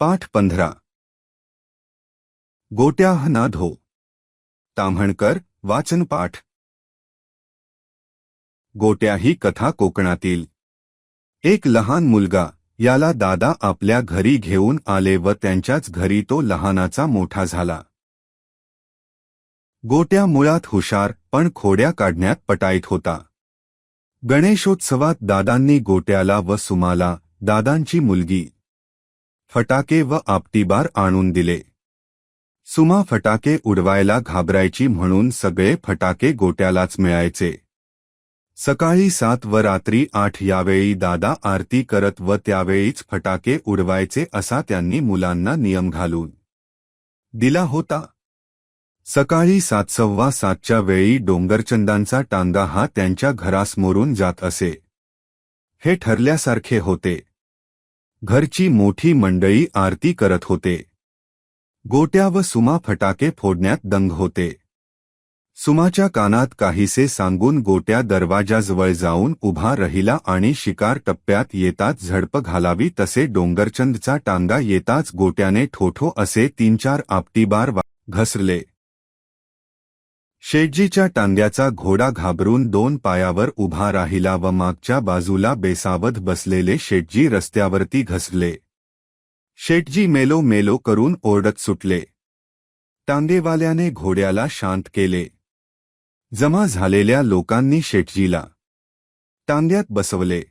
पाठ पंधरा. गोट्याह नाधो ताम्हणकर वाचन पाठ. गोट्या ही कथा कोकणातील. एक लहान मुलगा याला दादा आपल्या घरी घेऊन आले व त्यांच्याच घरी तो लहानाचा मोठा झाला. गोट्या मुळात हुशार पण खोड्या काढण्यात पटाईत होता. गणेशोत्सवात दादांनी गोट्याला व सुमाला दादांची मुलगी फटाके व आपटीबार आणून दिले. सुमा फटाके उडवायला घाबरायची म्हणून सगळे फटाके गोट्यालाच मिळायचे. सकाळी सात व रात्री आठ यावेळी दादा आरती करत व त्यावेळीच फटाके उडवायचे असा त्यांनी मुलांना नियम घालून दिला होता. सकाळी सात सव्वा सातच्या वेळी डोंगरचंदांचा टांगा हा त्यांच्या घरासमोरून जात असे. हे ठरल्यासारखे होते. घरची मोठी मंडळी आरती करत होते. गोट्या व सुमा फटाके फोडण्यात दंग होते. सुमाच्या कानात काहीसे सांगून गोट्या दरवाजाजवळ जाऊन उभा राहिला आणि शिकार टप्प्यात येताच झडप घालावी तसे डोंगरचंदचा टांगा येताच गोट्याने ठोठो असे तीन चार आपटीबार घसरले. शेटजीच्या टांग्याचा घोडा घाबरून दोन पायावर उभा राहिला व मागच्या बाजूला बेसावध बसलेले शेटजी रस्त्यावरती घसले शेटजी मेलो मेलो करून ओरडत सुटले. टांगेवाल्याने घोड्याला शांत केले. जमा झालेल्या लोकांनी शेटजीला टांग्यात बसवले.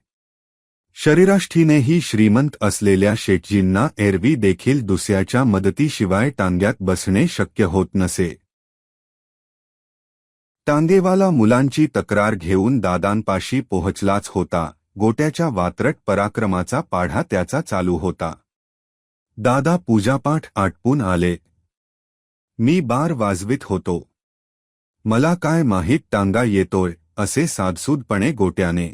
शरीराष्ठीनेही श्रीमंत असलेल्या शेटजींना एरवी देखील दुसऱ्याच्या मदतीशिवाय टांग्यात बसणे शक्य होत नसे. टांगेवाला मुलांची तक्रार घेऊन दादांपाशी पोहचलाच होता. गोट्याच्या वात्रट पराक्रमाचा पाढा त्याचा चालू होता. दादा पूजापाठ आटपून आले. मी बार वाजवीत होतो. मला काय माहीत टांगा येतोय असे साधसूदपणे गोट्याने.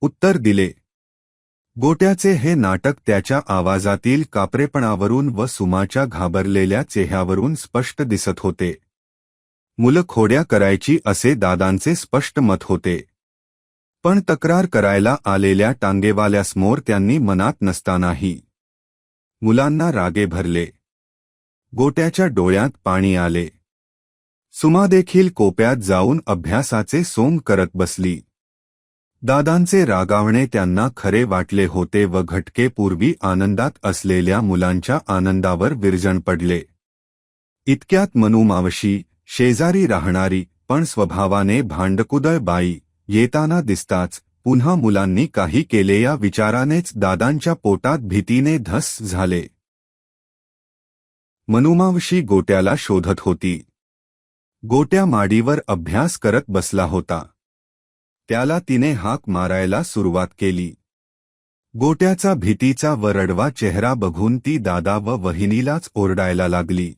उत्तर दिले. गोट्याचे हे नाटक त्याच्या आवाजातील कापरेपणावरून व सुमाच्या घाबरलेल्या चेह्यावरून स्पष्ट दिसत होते. मुलं खोड्या करायची असे दादांचे स्पष्ट मत होते. पण तक्रार करायला आलेल्या टांगेवाल्यासमोर त्यांनी मनात नसतानाही मुलांना रागे भरले. गोट्याच्या डोळ्यात पाणी आले. सुमा देखील कोप्यात जाऊन अभ्यासाचे सोंग करत बसली. दादांचे रागावणे त्यांना खरे वाटले होते व घटकेपूर्वी आनंदात असलेल्या मुलांच्या आनंदावर विरजण पडले. इतक्यात मनुमावशी शेजारी राहणारी पण स्वभावाने भांडकुदळ बाई. येताना दिसताच पुन्हा मुलांनी काही केले या विचारानेच दादांच्या पोटात भीतीने धस झाले. मनुमावशी गोट्याला शोधत होती. गोट्या माडीवर अभ्यास करत बसला होता. त्याला तिने हाक मारायला सुरुवात केली. गोट्याचा भीतीचा व रडवा चेहरा बघून ती दादा व वहिनीलाच ओरडायला लागली.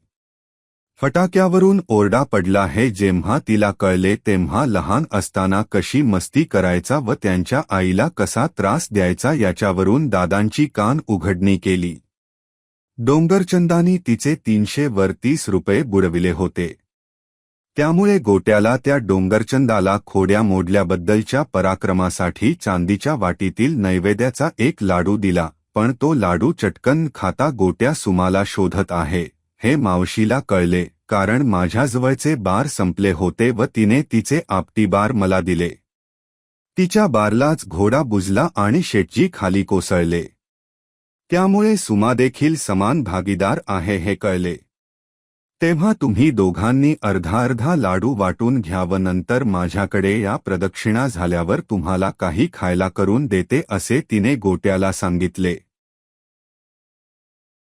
फटाक्यावरून ओरडा पडला हे जेव्हा तिला कळले तेव्हा लहान असताना कशी मस्ती करायचा व त्यांच्या आईला कसा त्रास द्यायचा याच्यावरून दादांची कान उघडणी केली. डोंगरचंदानी तिचे तीनशे वर तीस रुपये बुडविले होते. त्यामुळे गोट्याला त्या डोंगरचंदाला खोड्या मोडल्याबद्दलच्या पराक्रमासाठी चांदीच्या वाटीतील नैवेद्याचा एक लाडू दिला पण तो लाडू चटकन खाता गोट्या सुमाला शोधत आहे. हे मावशीला कळले कारण माझ्याजवळचे बार संपले होते व तिने तिचे आपटी बार मला दिले. तिच्या बारलाच घोडा बुजला आणि शेटजी खाली कोसळले. त्यामुळे सुमादेखील समान भागीदार आहे हे कळले. तेव्हा तुम्ही दोघांनी अर्धा अर्धा लाडू वाटून घ्यावं नंतर माझ्याकडे या प्रदक्षिणा झाल्यावर तुम्हाला काही खायला करून देते असे तिने गोट्याला सांगितले.